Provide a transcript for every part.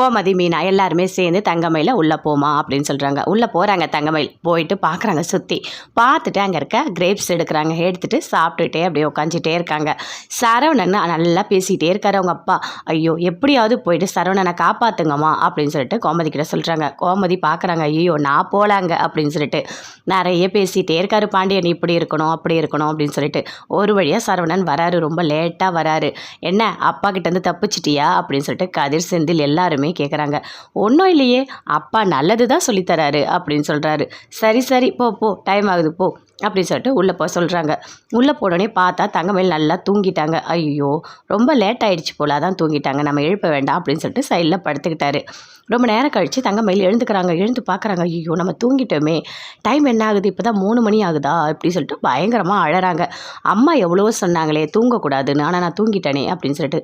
கோமதி மீனா? எல்லாருமே சேர்ந்து தங்கமயில உள்ளே போமா? அப்படின்னு சொல்கிறாங்க உள்ளே போகிறாங்க தங்கமயில். போயிட்டு பார்க்குறாங்க சுற்றி பார்த்துட்டு அங்கே இருக்க கிரேப்ஸ் எடுக்கிறாங்க. எடுத்துட்டு சாப்பிட்டுட்டே அப்படியே உட்காந்துட்டே இருக்காங்க. சரவணன் நல்லா பேசிகிட்டே இருக்காரு அவங்க அப்பா. ஐயோ எப்படியாவது போயிட்டு சரவணனை காப்பாற்றுங்கம்மா அப்படின்னு சொல்லிட்டு கோமதி கிட்ட சொல்கிறாங்க கோமதி பார்க்குறாங்க ஐயோ நான் போகலாங்க அப்படின்னு சொல்லிட்டு. நிறைய பேசிகிட்டே இருக்காரு. பாண்டியன் இப்படி இருக்கணும் அப்படி இருக்கணும் அப்படின்னு சொல்லிட்டு. ஒரு வழியாக சரவணன் வராரு. ரொம்ப லேட்டாக வராரு. என்ன அப்பா கிட்டேருந்து தப்பிச்சிட்டியா? அப்படின்னு சொல்லிட்டு கதிர் செந்தில் எல்லாருமே கேட்குறாங்க ஒன்றும் இல்லையே அப்பா நல்லது தான் சொல்லித்தராரு அப்படின்னு சொல்கிறாரு சரி சரி போ போ டைம் ஆகுது போ அப்படின்னு சொல்லிட்டு உள்ளே போக சொல்கிறாங்க உள்ளே போனோடனே பார்த்தா தங்கமேல் நல்லா தூங்கிட்டாங்க. ஐயோ ரொம்ப லேட் ஆகிடுச்சு போல அதான் தூங்கிட்டாங்க நம்ம எழுப்ப வேண்டாம் அப்படின்னு சொல்லிட்டு சைடில் படுத்துக்கிட்டாரு. ரொம்ப நேரம் கழித்து தங்கமயில் எழுந்துக்கிறாங்க எழுந்து பார்க்குறாங்க. ஐயோ நம்ம தூங்கிட்டோமே டைம் என்ன ஆகுது? இப்போ தான் மூணு மணி ஆகுதா? அப்படின்னு சொல்லிட்டு பயங்கரமாக அழறாங்க. அம்மா எவ்வளவோ சொன்னாங்களே தூங்கக்கூடாதுன்னு ஆனால் நான் தூங்கிட்டேனே அப்படின்னு சொல்லிட்டு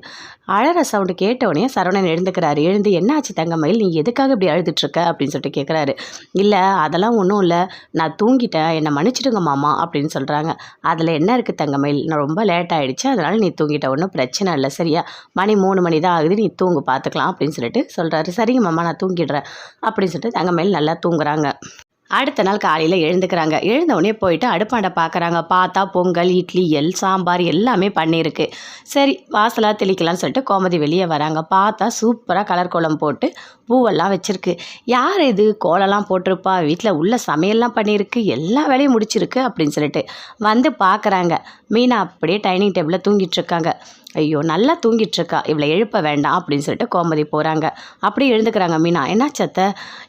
அழற சவுண்டு கேட்டவுடனே சரவணன் எழுந்துக்கிறாரு. எழுந்து என்னாச்சு தங்கமயில் நீ எதுக்காக இப்படி அழுதுட்ருக்க அப்படின்னு சொல்லிட்டு கேட்குறாரு இல்லை அதெல்லாம் ஒன்றும் இல்லை. நான் தூங்கிட்டேன். என்னை மன்னிச்சிடுங்க மாமா. அப்படின்னு சொல்கிறாங்க அதில் என்ன இருக்குது தங்கமயில் நான் ரொம்ப லேட் ஆகிடுச்சு அதனால் நீ தூங்கிட்ட. ஒன்றும் பிரச்சனை இல்லை. சரியா? மணி மூணு மணி தான் ஆகுது. நீ தூங்கு. பார்த்துக்கலாம் அப்படின்னு சொல்லிட்டு சொல்கிறாரு சரிங்க மாமா. நான் தூங்கிடுறேன். அப்படின்னு சொல்லிட்டு தங்கமயில் நல்லா தூங்குறாங்க. அடுத்த நாள் காலையில் எழுந்துக்கிறாங்க. எழுந்தவுடனே போயிட்டு அடுப்பாண்டை பார்க்குறாங்க பார்த்தா பொங்கல் இட்லி எல் சாம்பார் எல்லாமே பண்ணியிருக்கு சரி வாசலாக தெளிக்கலாம்னு சொல்லிட்டு கோமதி வெளியே வராங்க. பார்த்தா சூப்பராக கலர் கோலம் போட்டு பூவெல்லாம் வச்சுருக்கு. யார் இது? கோலம்லாம் போட்டிருப்பா. வீட்டில் உள்ள சமையல்லாம் பண்ணியிருக்கு. எல்லா வேலையும் முடிச்சிருக்கு அப்படின்னு சொல்லிட்டு வந்து பார்க்குறாங்க மீனா அப்படியே டைனிங் டேபிளில் தூங்கிட்டு இருக்காங்க. ஐயோ நல்லா தூங்கிட்டு இருக்கா இவளை எழுப்ப வேண்டாம் அப்படின்னு சொல்லிட்டு கோமதி போகிறாங்க அப்படியே எழுந்துக்கிறாங்க. மீனா என்ன சத்த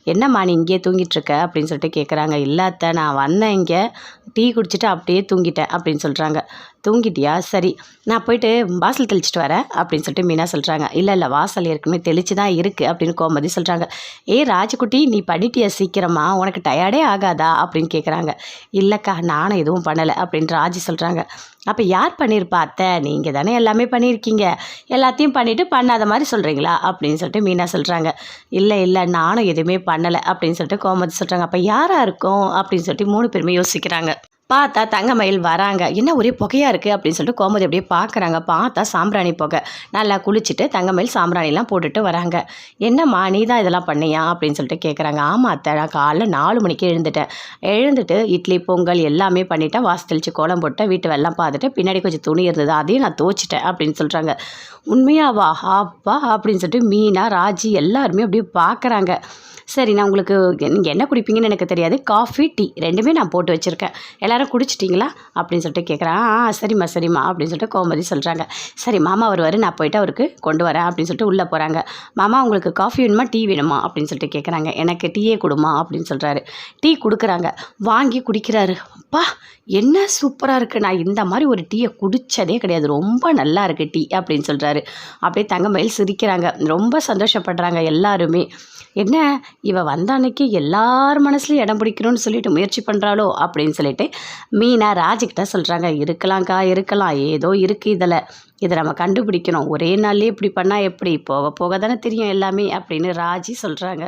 என்னம்மா நீ இங்கேயே தூங்கிட்டுருக்க? அப்படின்னு சொல்லிட்டு கேட்குறாங்க இல்லை அத்தை நான் வந்தேன் இங்கே. டீ குடிச்சிட்டு அப்படியே தூங்கிட்டேன் அப்படின்னு சொல்கிறாங்க தூங்கிட்டியா? சரி. நான் போயிட்டு வாசல் தெளிச்சிட்டு வரேன் அப்படின்னு சொல்லிட்டு மீனா சொல்கிறாங்க இல்லை இல்லை வாசல் ஏற்கனவே தெளிச்சு தான் இருக்குது அப்படின்னு கோமதி சொல்கிறாங்க ஏ ராஜகுட்டி நீ பண்ணிட்டியா சீக்கிரமா? உனக்கு டயர்டே ஆகாதா? அப்படின்னு கேட்குறாங்க இல்லைக்கா நானும் எதுவும் பண்ணலை அப்படின்னு ராஜி சொல்கிறாங்க அப்போ யார் பண்ணியிருப்பா அத்தை? நீங்கள் தானே எல்லாமே பண்ணியிருக்கீங்க எல்லாத்தையும் பண்ணிவிட்டு பண்ணாத மாதிரி சொல்கிறீங்களா அப்படின்னு சொல்லிட்டு மீனா சொல்கிறாங்க இல்லை இல்லை நானும் எதுவுமே பண்ணலை அப்படின்னு சொல்லிட்டு கோமதி சொல்கிறாங்க அப்போ யாராக இருக்கும்? அப்படின்னு சொல்லிட்டு மூணு பேருமே யோசிக்கிறாங்க. பார்த்தா தங்கமயில் வராங்க. என்ன ஒரே புகையாக இருக்குது அப்படின்னு சொல்லிட்டு கோமதி அப்படியே பார்க்குறாங்க. பார்த்தா சாம்பிராணி புகை. நல்லா குளிச்சுட்டு தங்கமயில் சாம்பிராணிலாம் போட்டுட்டு வராங்க. என்னம்மா நீ தான் இதெல்லாம் பண்ணியா? அப்படின்னு சொல்லிட்டு கேட்குறாங்க ஆமாம் அத்தை நான் காலைல நாலு மணிக்கு எழுந்துட்டேன். எழுந்துட்டு இட்லி பொங்கல் எல்லாமே பண்ணிவிட்டேன் வாசல் தெளித்து கோலம் போட்டேன் வீட்டு வெள்ளம் பார்த்துட்டு பின்னாடி கொஞ்சம் துணி இருந்தது. அதையும் நான் துவச்சிட்டேன் அப்படின்னு சொல்கிறாங்க உண்மையாவா? அப்பா அப்படின்னு சொல்லிட்டு மீனா ராஜி எல்லாருமே அப்படியே பார்க்குறாங்க. சரி நான் உங்களுக்கு நீங்கள் என்ன குடிப்பீங்கன்னு எனக்கு தெரியாது. காஃபி டீ ரெண்டுமே நான் போட்டு வச்சுருக்கேன். எல்லாரும் குடிச்சிட்டிங்களா? அப்படின்னு சொல்லிட்டு கேட்குறான் ஆ சரிம்மா சரிம்மா அப்படின்னு சொல்லிட்டு கோமதி சொல்கிறாங்க சரி மாமா வருவார் நான் போயிட்டு அவருக்கு கொண்டு வரேன் அப்படின்னு சொல்லிட்டு உள்ளே போகிறாங்க மாமா உங்களுக்கு காஃபி வேணுமா டீ வேணுமா அப்படின்னு சொல்லிட்டு கேட்குறாங்க எனக்கு டீயே கொடுமா அப்படின்னு சொல்கிறாரு டீ கொடுக்குறாங்க. வாங்கி குடிக்கிறாரு. அப்பா என்ன சூப்பராக இருக்குது நான் இந்த மாதிரி ஒரு டீயை குடித்ததே கிடையாது. ரொம்ப நல்லா இருக்குது டீ அப்படின்னு சொல்கிறாரு அப்படியே தங்கமயில் சிரிக்கிறாங்க. ரொம்ப சந்தோஷப்படுறாங்க எல்லாருமே. என்ன இவ வந்த அன்னைக்கு எல்லார் மனசுலையும் இடம் பிடிக்கணும்னு சொல்லிட்டு முயற்சி பண்ணுறாளோ அப்படின்னு சொல்லிட்டு மீனா ராஜிக்கிட்ட சொல்கிறாங்க இருக்கலாம்க்கா இருக்கலாம். ஏதோ இருக்குது இதில். இதை நம்ம கண்டுபிடிக்கணும். ஒரே நாள்லேயே இப்படி பண்ணால் எப்படி? போக போக தானே தெரியும் எல்லாமே அப்படின்னு ராஜி சொல்கிறாங்க